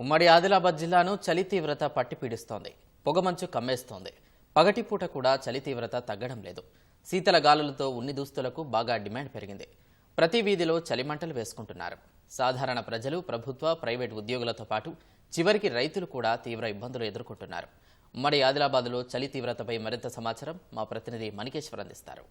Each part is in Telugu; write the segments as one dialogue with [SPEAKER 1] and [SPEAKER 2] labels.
[SPEAKER 1] ఉమ్మడి ఆదిలాబాద్ జిల్లాను చలి తీవ్రత పట్టి పీడిస్తోంది. పొగమంచు కమ్మేస్తోంది. పగటిపూట కూడా చలి తీవ్రత తగ్గడం లేదు. శీతల గాలులతో ఉన్ని దుస్తులకు బాగా డిమాండ్ పెరిగింది. ప్రతి వీధిలో చలిమంటలు వేసుకుంటున్నారు. సాధారణ ప్రజలు ప్రభుత్వ ప్రైవేట్ ఉద్యోగులతో పాటు చివరికి రైతులు కూడా తీవ్ర ఇబ్బందులు ఎదుర్కొంటున్నారు. ఉమ్మడి ఆదిలాబాద్లో చలి తీవ్రతపై మరింత సమాచారం మా ప్రతినిధి మణికేశ్వర్ అందిస్తారు.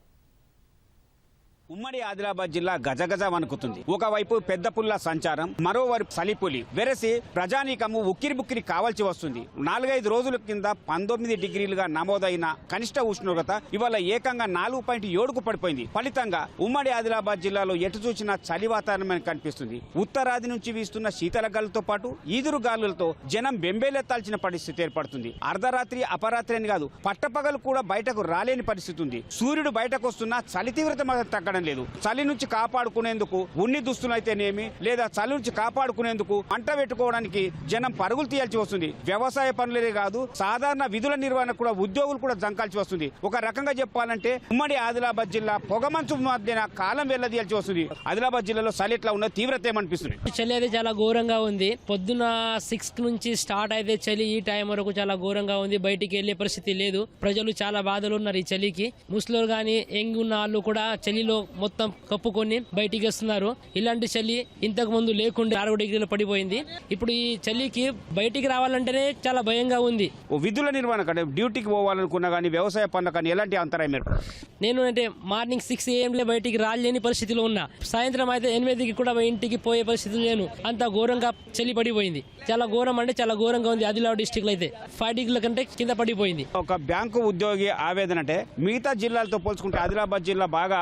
[SPEAKER 2] ఉమ్మడి ఆదిలాబాద్ జిల్లా గజగజ వణుకుతుంది. ఒకవైపు పెద్ద పుల్ల సంచారం మరోవైపు సలిపులి వెరసి ప్రజానీకము ఉక్కిరి బుక్కిరి కావాల్సి వస్తుంది. నాలుగైదు రోజుల కింద పంతొమ్మిది డిగ్రీలుగా నమోదైన కనిష్ట ఉష్ణోగ్రత ఇవాళ ఏకంగా నాలుగు పాయింట్ ఏడుకు పడిపోయింది. ఫలితంగా ఉమ్మడి ఆదిలాబాద్ జిల్లాలో ఎటు చూసినా చలి వాతావరణం కనిపిస్తుంది. ఉత్తరాది నుంచి వీస్తున్న శీతల గాలులతో పాటు ఈదురు గాలులతో జనం బెంబేలెత్తాల్సిన పరిస్థితి ఏర్పడుతుంది. అర్ధరాత్రి అపరాత్రి అని కాదు పట్టపగలు కూడా బయటకు రాలేని పరిస్థితి ఉంది. సూర్యుడు బయటకు వస్తున్నా చలి తీవ్రత తగ్గడం తగ్గడం లేదు. చలి నుంచి కాపాడుకునేందుకు ఉన్ని దుస్తులు అయితేనేమి లేదా చలి నుంచి కాపాడుకునేందుకు అంట పెట్టుకోవడానికి జనం పరుగులు తీయాల్సి వస్తుంది. వ్యవసాయ పనులే కాదు సాధారణ విధుల నిర్వహణ కూడా ఉద్యోగులు కూడా జంకాల్సి వస్తుంది. ఒక రకంగా చెప్పాలంటే ఉమ్మడి ఆదిలాబాద్ జిల్లా పొగమంచు మధ్యన కాలం వెళ్ళదీయాల్సి వస్తుంది. ఆదిలాబాద్ జిల్లాలో చలి ఎట్లా ఉన్న తీవ్రత ఏమనిపిస్తుంది?
[SPEAKER 3] చలి అయితే చాలా ఘోరంగా ఉంది. పొద్దున సిక్స్ నుంచి స్టార్ట్ అయితే చలి ఈ టైం వరకు చాలా ఘోరంగా ఉంది. బయటికి వెళ్ళే పరిస్థితి లేదు. ప్రజలు చాలా బాధలు ఉన్నారు ఈ చలికి. ముస్లింలు గాని యంగ్ ఉన్న వాళ్ళు కూడా చలిలో మొత్తం కప్పుకొని బయటికి వస్తున్నారు. ఇలాంటి చలి ఇంతకు ముందు లేకుండా ఆరు డిగ్రీలు పడిపోయింది. ఇప్పుడు ఈ చలికి బయటికి రావాలంటేనే చాలా భయంగా ఉంది.
[SPEAKER 2] విధుల నిర్వహణ కంటే డ్యూటీకి పోవాలనుకున్నా కానీ వ్యవసాయ పనులు కానీ ఎలాంటి అంతరాయం
[SPEAKER 3] నేను అంటే మార్నింగ్ సిక్స్ ఏఎంలే బయటికి రాలేని పరిస్థితిలో ఉన్నా. సాయంత్రం అయితే ఎనిమిదికి కూడా ఇంటికి పోయే పరిస్థితి లేను. అంత ఘోరంగా చలి పడిపోయింది. చాలా ఘోరం అంటే చాలా ఘోరంగా ఉంది ఆదిలాబాద్ డిస్టిక్లో అయితే. ఫైవ్ డిగ్రీల కంటే కింద పడిపోయింది.
[SPEAKER 2] ఒక బ్యాంకు ఉద్యోగి ఆవేదన అంటే మిగతా జిల్లాలతో పోల్చుకుంటే ఆదిలాబాద్ జిల్లా బాగా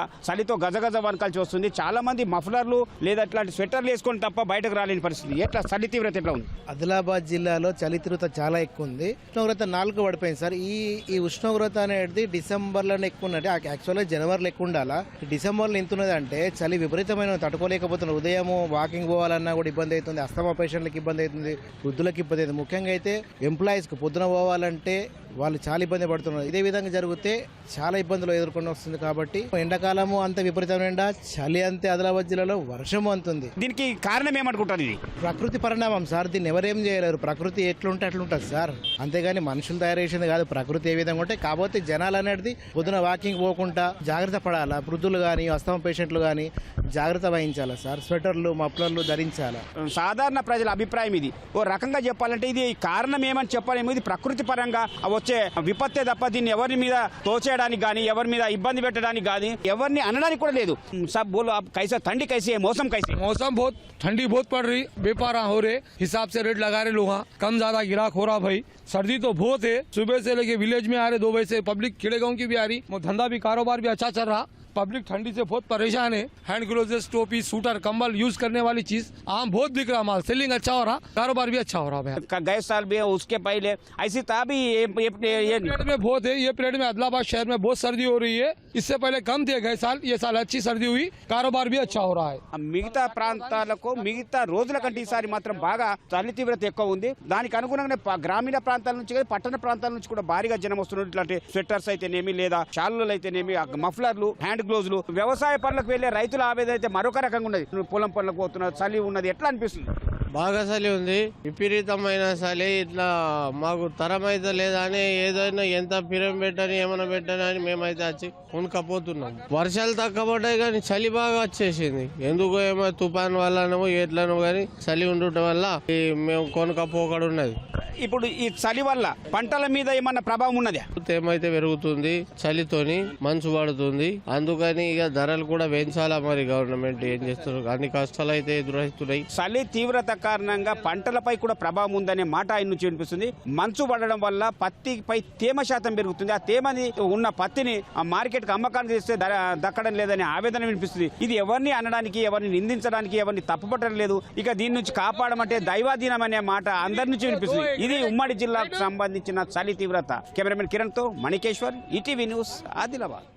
[SPEAKER 2] చలితో గజగజ వనకాల్సి వస్తుంది చాలా మంది మఫ్లర్లు లేదా ఇట్లాంటి స్వెటర్లు వేసుకొని తప్ప బయటకు రాలేని పరిస్థితి. ఎట్లా చలి తీవ్రత ఎట్లా ఉంది?
[SPEAKER 4] ఆదిలాబాద్ జిల్లాలో చలి తీవ్రత చాలా ఎక్కువ ఉంది. ఉష్ణోగ్రత నాలుగు పడిపోయింది సార్. ఈ ఈ ఉష్ణోగ్రత అనేది డిసెంబర్లోనే ఎక్కువ ఉన్నది. యాక్చువల్గా జనవరిలో ఎక్కువ ఉండాలా? డిసెంబర్లో ఎంత ఉన్నది అంటే చలి విపరీతమైన తట్టుకోలేకపోతున్నారు. ఉదయం వాకింగ్ పోవాలన్నా కూడా ఇబ్బంది అవుతుంది. అస్తమా పేషెంట్లకు ఇబ్బంది అవుతుంది. వృద్ధులకు ఇబ్బంది అవుతుంది. ముఖ్యంగా అయితే ఎంప్లాయీస్కి పొద్దున పోవాలంటే వాళ్ళు చాలా ఇబ్బంది పడుతున్నారు. ఇదే విధంగా జరిగితే చాలా ఇబ్బందులు ఎదుర్కొని వస్తుంది కాబట్టి ఎండాకాలము అంత విపరీతమైన ఎండ చలి అంతే ఆదిలాబాద్ జిల్లాలో వర్షము అంతుంది.
[SPEAKER 2] దీనికి కారణం ఏమనుకుంటారు ఇది?
[SPEAKER 4] ప్రకృతి పరిణామం సార్. దీన్ని ఎవరేం చేయలేరు. ప్రకృతి ఎట్లుంటే అట్లుంటుంది సార్. అంతేగాని మనుషులు తయారు చేసింది కాదు ప్రకృతి ఏ విధంగా ఉంటే కాకపోతే జనాలు అనేది పొద్దున వాకింగ్ పోకుండా జాగ్రత్త పడాలా? వృద్ధులు కానీ అస్తమ పేషెంట్లు కానీ జాగ్రత్త వహించాలా సార్? స్వెటర్లు మఫ్లర్లు ధరించాలా?
[SPEAKER 2] సాధారణ ప్రజల అభిప్రాయం ఇది. ఓ రకంగా చెప్పాలంటే ఇది కారణం ఏమని చెప్పలేము. ఇది ప్రకృతి పరంగా వచ్చే విపత్తే తప్ప దీన్ని ఎవరి మీద తోచేయడానికి కానీ ఎవరి మీద ఇబ్బంది పెట్టడానికి కానీ ఎవరిని అనడానికి కూడా లేదు సబ్ బోలో అబ్ కైసా తండి కైసే మోసం కైసే
[SPEAKER 5] मौसम बहुत ठंडी बहुत पड़ रही व्यापार हो रहे हिसाब से रेट लगा रहे लोग हाँ। कम ज्यादा गिराक हो रहा भाई सर्दी तो बहुत है सुबह से लेके विलेज में आ रहे दो बजे से पब्लिक खेड़े गाँव की भी आ रही वो धंधा भी कारोबार भी अच्छा चल रहा पब्लिक ठंडी से बहुत परेशान है हैंड ग्लोजेस टोपी सूटर कंबल यूज करने वाली चीज आम बहुत बिक रहा माल सेलिंग अच्छा हो रहा कारोबार भी अच्छा हो रहा भैया
[SPEAKER 2] का- गए साल भी उसके पहले ऐसी था भी ये, ये, ये
[SPEAKER 5] पीरियड में बहुत है ये पीरियड में आदिलाबाद शहर में बहुत सर्दी हो रही है इससे पहले कम थे गए साल ये साल अच्छी सर्दी हुई कारोबार भी अच्छा हो रहा है
[SPEAKER 2] మిగతా ప్రాంతాలకు మిగతా రోజుల కంటే ఈసారి మాత్రం బాగా చలి తీవ్రత ఎక్కువ ఉంది దానికి అనుగుణంగానే ప- గ్రామీణ ప్రాంతాల నుంచి కానీ పట్టణ ప్రాంతాల నుంచి కూడా భారీగా జనం వస్తున్నారు ఇట్లాంటి స్వెటర్స్ అయితేనేమి లేదా షాలులు అయితేనేమి ఆ మఫ్లర్లు హ్యాండ్ గ్లోవ్స్లు వ్యవసాయ పనులకు వెళ్ళే రైతుల ఆవేదన అయితే మరొక రకంగా ఉన్నది. పొలం పనులకు పోతున్నారు చలి ఉన్నది ఎట్లా అనిపిస్తుంది?
[SPEAKER 6] బాగా చలి ఉంది. విపరీతమైన చలి ఇట్లా మాకు తరం అయితే లేదా అని ఏదైనా ఎంత పిరం పెట్టని ఏమైనా పెట్టని అని మేమైతే వచ్చి కొనుక్కపోతున్నాం. వర్షాలు తక్కువ పడ్డాయి కానీ చలి బాగా వచ్చేసింది. ఎందుకో ఏమో తుఫాన్ వల్లనో ఎట్లనో కానీ చలి ఉండటం వల్ల ఈ మేము కొనుక్కపోకడు ఉన్నది
[SPEAKER 2] ఇప్పుడు ఈ చలి వల్ల పంటల మీద ఏమన్నా ప్రభావం ఉన్నదా?
[SPEAKER 6] ఏమైతే పెరుగుతుంది చలితోని మంచు పడుతుంది అందుకని ఇక ధరలు కూడా పెంచాలా మరి గవర్నమెంట్ ఏం చేస్తారు అన్ని కష్టాలు అయితే ఎదురవుతున్నాయి
[SPEAKER 2] చలి తీవ్రత కారణంగా పంటలపై కూడా ప్రభావం ఉందనే మాట ఆయన నుంచి వినిపిస్తుంది మంచు పడడం వల్ల పత్తిపై తేమ శాతం పెరుగుతుంది. ఆ తేమని ఉన్న పత్తిని ఆ మార్కెట్కి అమ్మకానికి తెస్తే దక్కడం లేదనే ఆవేదన వినిపిస్తుంది. ఇది ఎవరిని అనడానికి ఎవరిని నిందించడానికి ఎవరిని తప్పుపట్టడం లేదు. ఇక దీని నుంచి కాపాడమంటే దైవాధీనం అనే మాట అందరి నుంచి వినిపిస్తుంది ఇది ఉమ్మడి జిల్లాకు సంబంధించిన చలి తీవ్రత. Cameraman Kiran Manikeshwar ETV news Adilabad.